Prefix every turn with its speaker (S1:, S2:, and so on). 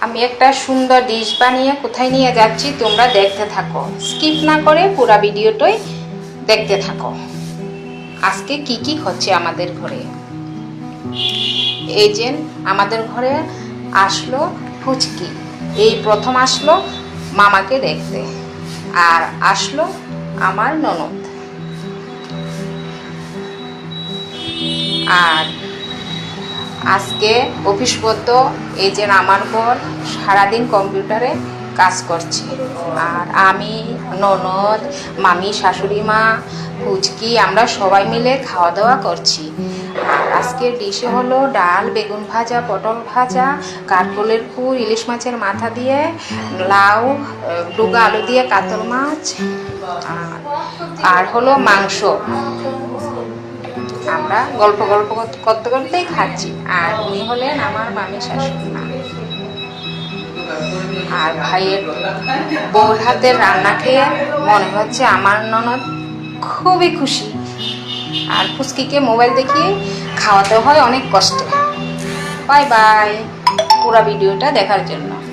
S1: আমি একটা সুন্দর ডিশ বানিয়ে কোথায় নিয়ে যাচ্ছি তোমরা দেখতে থাকো। স্কিপ না করে পুরো ভিডিওটাই দেখতে থাকো। আজকে কি কি হচ্ছে আমাদের ঘরে? এই যে আমাদের ঘরে আসলো ফুচকি। এই প্রথম আসলো মামাকে দেখতে। আর আসলো আমার ননদ। আজকে অফিস করতো এই যে আমার পর সারাদিন কম্পিউটারে কাজ করছে। আর আমি, ননদ, মামি, শাশুড়ি মা ফুচকি আমরা সবাই মিলে খাওয়া দাওয়া করছি। আর আজকের ডিশে হলো ডাল, বেগুন ভাজা, পটল ভাজা কাঠকোলের ফুল ইলিশ মাছের মাথা দিয়ে, লাউ, ডুগা আলু দিয়ে কাতল মাছ আর হলো মাংস। আমরা গল্প গল্প কর- করতে করতেই খাচ্ছি। আর উনি হলেন আমার মামি শাশুড়ি মা। আর ভাইয়ের বউর হাতের রান্না খেয়ে মনে হচ্ছে আমার ননদ খুবই খুশি। আর ফুচকিকে মোবাইল দেখিয়ে খাওয়াতে হয় অনেক কষ্টে। বাই বাই পুরা ভিডিওটা দেখার জন্য।